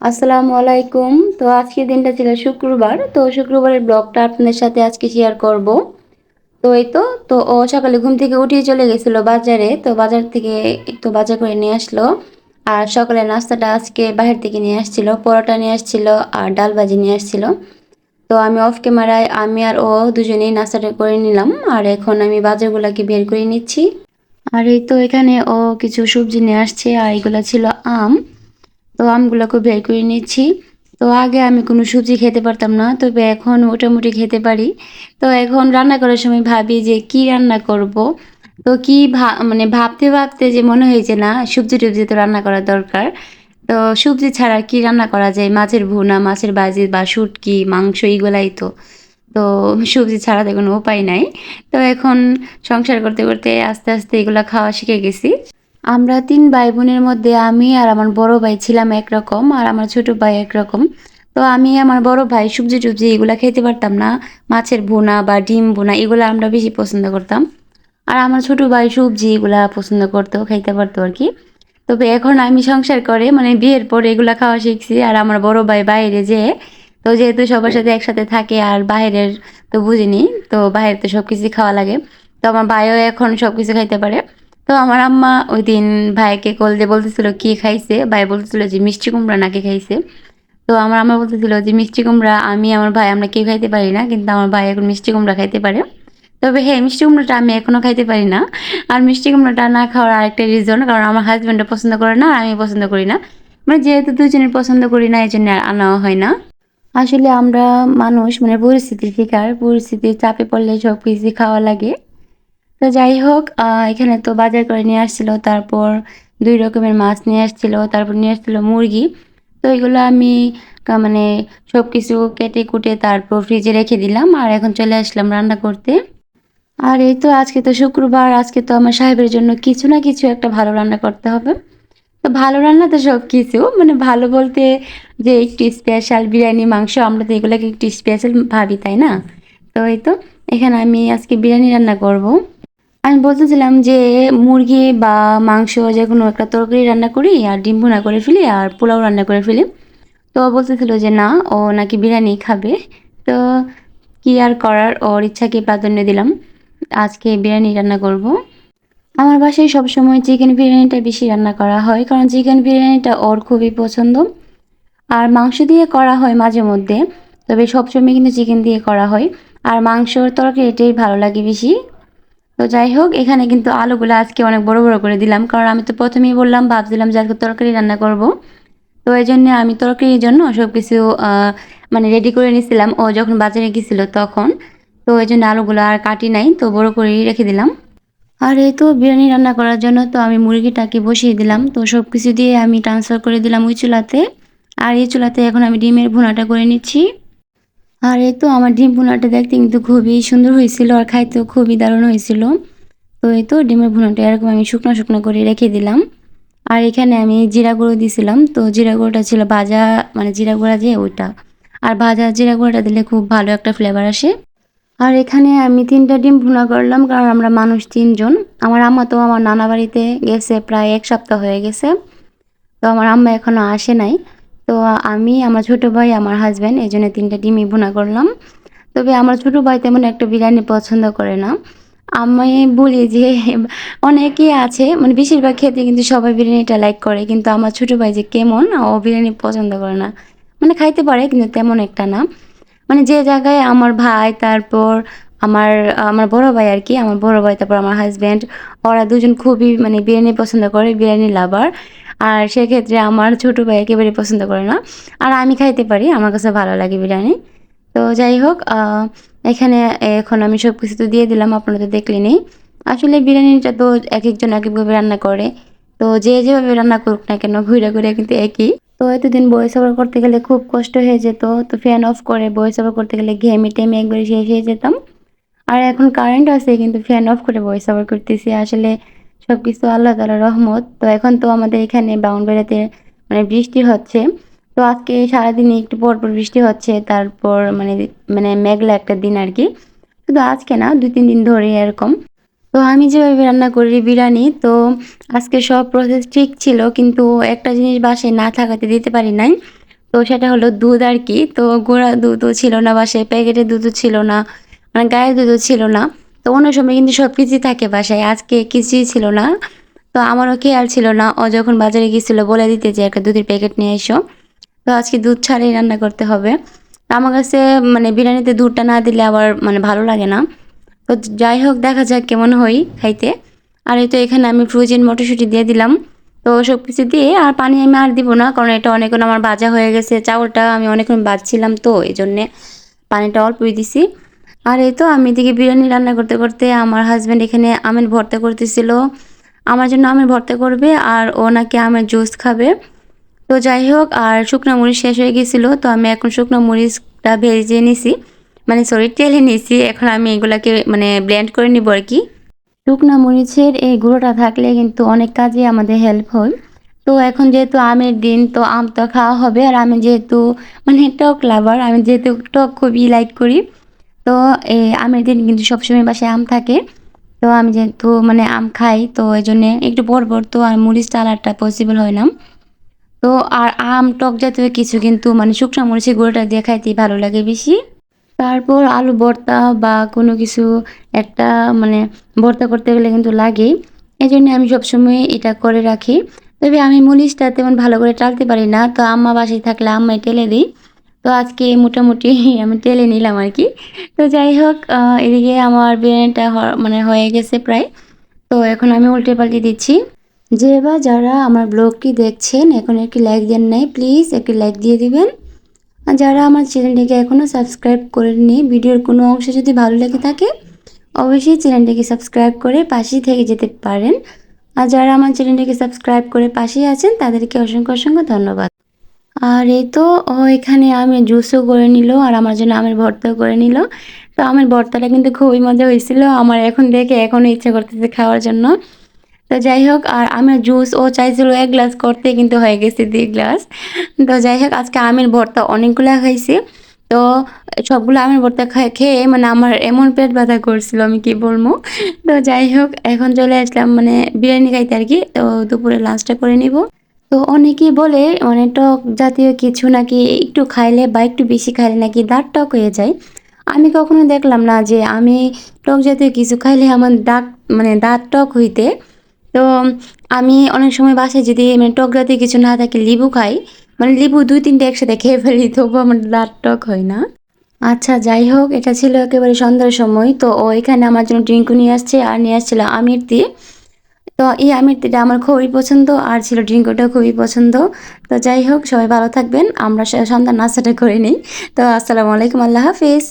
আসসালামু আলাইকুম। তো আজকের দিনটা ছিল শুক্রবার। তো শুক্রবারের ব্লগটা আপনাদের সাথে আজকে শেয়ার করব। তো এই তো তো ও সকালে ঘুম থেকে উঠিয়ে চলে গেছিল বাজারে। তো বাজার থেকে একটু বাজার করে নিয়ে আসলো। আর সকালে নাস্তাটা আজকে বাহির থেকে নিয়ে আসছিল, পরোটা নিয়ে আসছিল আর ডাল ভাজি নিয়ে আসছিল। তো আমি অফ ক্যামেরায় আমি আর ও দুজনেই নাস্তাটা করে নিলাম। আর এখন আমি বাজারগুলোকে বের করে নিচ্ছি। আর এই তো এখানে ও কিছু সবজি নিয়ে আসছে, আর এগুলো ছিল আম। তো আমগুলোকে বের করে নিচ্ছি। তো আগে আমি কোনো সবজি খেতে পারতাম না, তবে এখন মোটামুটি খেতে পারি। তো এখন রান্না করার সময় ভাবি যে কি রান্না করব। তো কি ভা মানে ভাবতে ভাবতে যে মনে হয়েছে না, সবজি টবজি তো রান্না করা দরকার। তো সবজি ছাড়া কি রান্না করা যায়? মাছের ভুনা, মাছের বাজি বা শুটকি, মাংস এইগুলাই তো। তো সবজি ছাড়া তো কোনো উপায় নাই। তো এখন সংসার করতে করতে আস্তে আস্তে এগুলো খাওয়া শিখে গেছি। আমরা তিন ভাই বোনের মধ্যে আমি আর আমার বড় ভাই ছিলাম একরকম আর আমার ছোট ভাই একরকম। তো আমি আমার বড় ভাই সবজি টুবজি এগুলো খেতে পারতাম না। মাছের ভুনা বা ডিম ভুনা এগুলো আমরা বেশি পছন্দ করতাম। আর আমার ছোট ভাই সবজি এগুলা পছন্দ করতো, খাইতে পারতো আর কি। তবে এখন আমি সংসার করে মানে বিয়ের পরে এগুলা খাওয়া শিখছি আর আমার বড় ভাই বাইরে যে, তো যেহেতু সবার সাথে একসাথে থাকে আর বাইরের তো বুঝিনি, তো বাইরে তো সব কিছু খাওয়া লাগে। তো আমার ভাইও এখন সব কিছু খাইতে পারে। তো আমার আম্মা ওই দিন ভাইকে কল দিয়ে বলতেছিল, কি খাইছে? ভাই বলতেছিল যে মিষ্টি কুমড়া নাকি খাইছে। তো আমার আম্মা বলতেছিল যে মিষ্টি কুমড়া আমি, আমার ভাই, আমরা কেউ খাইতে পারি না, কিন্তু আমার ভাই এখন মিষ্টি কুমড়া খাইতে পারে। তবে হ্যাঁ মিষ্টি কুমড়োটা আমি এখনও খাইতে পারি না। আর মিষ্টি কুমড়াটা না খাওয়ার আরেকটা রিজন কারণ আমার হাজব্যান্ডও পছন্দ করে না, আর আমি পছন্দ করি না। মানে যেহেতু দুজনের পছন্দ করি না এই জন্য আনাও হয় না। আসলে আমরা মানুষ মানে পরিস্থিতির শিকার, পরিস্থিতির চাপে পড়লে সব কিছু খাওয়া লাগে। তো যাই হোক এখানে তো বাজার করে নিয়ে আসছিল, তারপর দুই রকমের মাছ নিয়ে আসছিল, তারপর নিয়ে আসছিল মুরগি। তো এগুলো আমি মানে সব কিছু কেটে কুটে তারপর ফ্রিজে রেখে দিলাম আর এখন চলে আসলাম রান্না করতে। আর এই তো আজকে তো শুক্রবার, আজকে তো আমার সাহেবের জন্য কিছু না কিছু একটা ভালো রান্না করতে হবে। তো ভালো রান্না তো সব কিছু মানে ভালো বলতে যে একটু স্পেশাল বিরিয়ানি, মাংস, আমরা তো এগুলোকে একটু স্পেশাল ভাবি, তাই না? তো এই তো, এখানে আমি আজকে বিরিয়ানি রান্না করব। আমি বলতেছিলাম যে মুরগি বা মাংস যে কোনো একটা তরকারি রান্না করি আর ডিম ভুনা করে ফেলি আর পোলাও রান্না করে ফেলি। তো বলতেছিল যে না, ও নাকি বিরিয়ানি খাবে। তো কি আর করার? ওর ইচ্ছাকে প্রাধান্য দিলাম। আজকে বিরিয়ানি রান্না করব। আমার বাসায় সবসময় চিকেন বিরিয়ানিটা বেশি রান্না করা হয়, কারণ চিকেন বিরিয়ানিটা ওর খুবই পছন্দ। আর মাংস দিয়ে করা হয় মাঝে মধ্যে, তবে সবসময় কিন্তু চিকেন দিয়ে করা হয়। আর মাংসর তরকারি এটাই ভালো লাগে বেশি। তো যাই হোক, এখানে কিন্তু আলুগুলো আজকে অনেক বড় বড় করে দিলাম। কারণ আমি তো প্রথমেই বললাম, ভাবছিলাম যে আজকে তরকারি রান্না করব। তো এই জন্য আমি তরকারির জন্য সব কিছু মানে রেডি করে নিছিলাম। ও যখন বাজারে গেছিল তখন। তো এই জন্য আলুগুলো আর কাটি নাই, তো বড় করেই রেখে দিলাম। আর এই তো বিরিয়ানি রান্না করার জন্য তো আমি মুরগিটাকে বসিয়ে দিলাম। তো সব কিছু দিয়ে আমি ট্রান্সফার করে দিলাম ওই চুলাতে। আর এই চুলাতে এখন আমি ডিমের ভুনাটা করে নিচ্ছি। আর এই তো আমার ডিম ভুনাটা দেখতে কিন্তু খুবই সুন্দর হয়েছিল আর খাইতেও খুবই দারুণ হয়েছিল। তো এই তো ডিমের ভুনাটা এরকম আমি শুকনো শুকনো করে রেখে দিলাম। আর এখানে আমি জিরা গুঁড়ো দিয়েছিলাম। তো জিরা গুঁড়োটা ছিল ভাজা মানে জিরা গুঁড়া যে ওইটা। আর ভাজা জিরা গুঁড়োটা দিলে খুব ভালো একটা ফ্লেভার আসে। আর এখানে আমি তিনটা ডিম ভুনা করলাম কারণ আমরা মানুষ তিনজন। আমার আম্মা তো আমার নানা বাড়িতে গেছে প্রায় এক সপ্তাহ হয়ে গেছে। তো আমার আম্মা এখনও আসে নাই। তো আমি, আমার ছোট ভাই, আমার হাজব্যান্ড এই জন্য তিনটা ডিমই ভুনা করলাম। তবে আমার ছোট ভাই তেমন একটা বিরিয়ানি পছন্দ করে না। আমি বলি যে অনেকেই আছে মানে বেশিরভাগ ক্ষেত্রে কিন্তু সবাই বিরিয়ানিটা লাইক করে, কিন্তু আমার ছোট ভাই যে কেমন, ও বিরিয়ানি পছন্দ করে না। মানে খাইতে পারে, কিন্তু তেমন একটা না। মানে যে জায়গায় আমার ভাই, তারপর আমার আমার বড় ভাই আর কি, আমার বড় ভাই, তারপর আমার হাজব্যান্ড ওরা দুজন খুবই মানে বিরিয়ানি পছন্দ করে, বিরিয়ানি লাভার আর সেক্ষেত্রে আমার ছোট ভাই একেবারে পছন্দ করে না। আর আমি খাইতে পারি, আমার কাছে ভালো লাগে বিরিয়ানি। তো যাই হোক এখানে এখন আমি সব কিছু তো দিয়ে দিলাম, আপনারা তো দেখলেনই। আসলে বিরিয়ানিটা তো এক একজন এক একভাবে রান্না করে। তো যে যেভাবে রান্না করুক না কেন ঘুরে ঘুরে কিন্তু একই। তো এতদিন ভয়েস ওভার করতে গেলে খুব কষ্ট হয়ে যেত। তো ফ্যান অফ করে ভয়েস ওভার করতে গেলে ঘেমে টেমে একবারে শেষ হয়ে যেতাম। আর এখন কারেন্ট আছে, কিন্তু ফ্যান অফ করে ভয়েস ওভার করতেছি। আসলে সব কিছু আল্লাহ তাআলার রহমত। তো এখন তো আমাদের এখানে ব্রাউনবেড়াতে মানে বৃষ্টি হচ্ছে। তো আজকে সারাদিনে একটু পর পর বৃষ্টি হচ্ছে, তারপর মানে মানে মেঘলা একটা দিন আর কি শুধু আজকে না দুই তিন দিন ধরে এরকম। তো আমি যেভাবে রান্না করি বিরিয়ানি, তো আজকে সব প্রসেস ঠিক ছিল, কিন্তু একটা জিনিস বাসায় না থাকাতে দিতে পারি নাই। তো সেটা হলো দুধ আর কি তো গুঁড়া দুধও ছিল না বাসায়, প্যাকেটের দুধও ছিল না মানে গায়ের দুধও ছিল না। তো অন্য সময় কিন্তু সব কিছুই থাকে বাসায়। আজকে কিছুই ছিল না। তো আমারও খেয়াল ছিল না। ও যখন বাজারে গিয়েছিল বলে দিতে যে একটা দুধের প্যাকেট নিয়ে এসো। তো আজকে দুধ ছাড়াই রান্না করতে হবে। আমার কাছে মানে বিরিয়ানিতে দুধটা না দিলে আবার মানে ভালো লাগে না। তো যাই হোক, দেখা যাক কেমন হই খাইতে। আর এই তো এখানে আমি ফ্রোজেন মটরশুঁটি দিয়ে দিলাম। তো সব কিছু দিয়ে আর পানি আমি আর দিব না, কারণ এটা অনেকক্ষণ আমার ভাজা হয়ে গেছে। চাউলটা আমি অনেকক্ষণ বাজছিলাম তো এই জন্যে পানিটা অল্পই দিছি। আর এই তো আমি এদিকে বিরিয়ানি রান্না করতে করতে আমার হাজব্যান্ড এখানে আমের ভর্তা করতেছিল। আমার জন্য আমের ভর্তা করবে আর ও নাকি আমের জুস খাবে। তো যাই হোক, আর শুকনো মরিচ শেষ হয়ে গেছিল, তো আমি এখন শুকনো মরিচটা ভেজে নিছি। মানে সরি তেলে নিছি। এখন আমি এগুলাকে মানে ব্লেন্ড করে নিব আর কি। শুকনো মরিচের এই গুঁড়োটা থাকলে কিন্তু অনেক কাজে আমাদের হেল্প হয়। তো এখন যেহেতু আমের দিন, তো আম তো খাওয়া হবে। আর আমি যেহেতু মানে টক লাভার আমি যেহেতু টক খুবই লাইক করি তো এই আমের দিন কিন্তু সবসময় বাসায় আম থাকে। তো আমি যেহেতু মানে আম খাই, তো এই জন্যে একটু বড় বড় তো আর মরিচ টালারটা পসিবল হয় না। তো আর আম, টক জাতীয় কিছু কিন্তু মানে শুকনো মরিচের গুঁড়োটা দিয়ে খাইতেই ভালো লাগে বেশি। তারপর আলু ভর্তা বা কোনো কিছু একটা মানে ভর্তা করতে গেলে কিন্তু লাগেই। এই জন্য আমি সবসময় এটা করে রাখি। তবে আমি মরিচটা তেমন ভালো করে টালতে পারি না, তো আম্মা বাসায় থাকলে আম্মাই টেলে দিই। তো আজকে মোটামুটি আমি টেলে নিলাম আর কি। তো যাই হোক এদিকে আমার বিরিয়ানিটা মানে হয়ে গেছে প্রায়। তো এখন আমি উল্টে পাল্টে দিচ্ছি। যে বা যারা আমার ব্লগটি দেখছেন, এখন একটি লাইক দেন নাই প্লিজ একটি লাইক দিয়ে দিবেন। আর যারা আমার চ্যানেলটিকে এখনও সাবস্ক্রাইব করেননি, ভিডিওর কোনো অংশ যদি ভালো লেগে থাকে, অবশ্যই চ্যানেলটিকে সাবস্ক্রাইব করে পাশেই থেকে যেতে পারেন। আর যারা আমার চ্যানেলটিকে সাবস্ক্রাইব করে পাশেই আছেন, তাদেরকে অসংখ্য অসংখ্য ধন্যবাদ। আর এই তো, ও এখানে আমি জুসও করে নিল আর আমার জন্য আমের ভর্তাও করে নিল। তো আমের ভর্তাটা কিন্তু খুবই মজা হয়েছিল। আমার এখন দেখে এখনও ইচ্ছা করতেছে খাওয়ার জন্য। তো যাই হোক, আর আমের জুস ও চাইছিল এক গ্লাস করতে কিন্তু হয়ে গেছে দুই গ্লাস। তো যাই হোক, আজকে আমের ভর্তা অনেকগুলো খাইছি তো সবগুলো আমের ভর্তা খেয়ে মানে আমার এমন পেট ব্যথা করছিল, আমি কি বলব? তো যাই হোক, এখন চলে আসলাম মানে বিরিয়ানি খাইতে আর কি। তো দুপুরে লাঞ্চটা করে নিব। তো অনেকেই বলে মানে টক জাতীয় কিছু নাকি একটু খাইলে বা একটু বেশি খাইলে নাকি দাঁত টক হয়ে যায়। আমি কখনো দেখলাম না যে আমি টক জাতীয় কিছু খাইলে আমার দাঁত মানে দাঁত টক হইতে। তো আমি অনেক সময় বাসায় যদি মানে টক জাতীয় কিছু না থাকে লেবু খাই মানে লেবু দুই তিনটে একসাথে খেয়ে ফেলি তবু আমার দাঁত টক হয় না। আচ্ছা যাই হোক, এটা ছিল একেবারে সন্ধ্যার সময়। তো ও এখানে আমার জন্য ড্রিঙ্কু নিয়ে আসছে, আর নিয়ে আসছিল আমির দিয়ে তো এই আমিরটা আমার খুবই পছন্দ আর ছিল ড্রিঙ্কটাও খুবই পছন্দ। তো যাই হোক, সবাই ভালো থাকবেন। আমরা সন্ধ্যা নাস্তাটা করে নিই। তো আসসালামু আলাইকুম, আল্লাহ হাফিজ।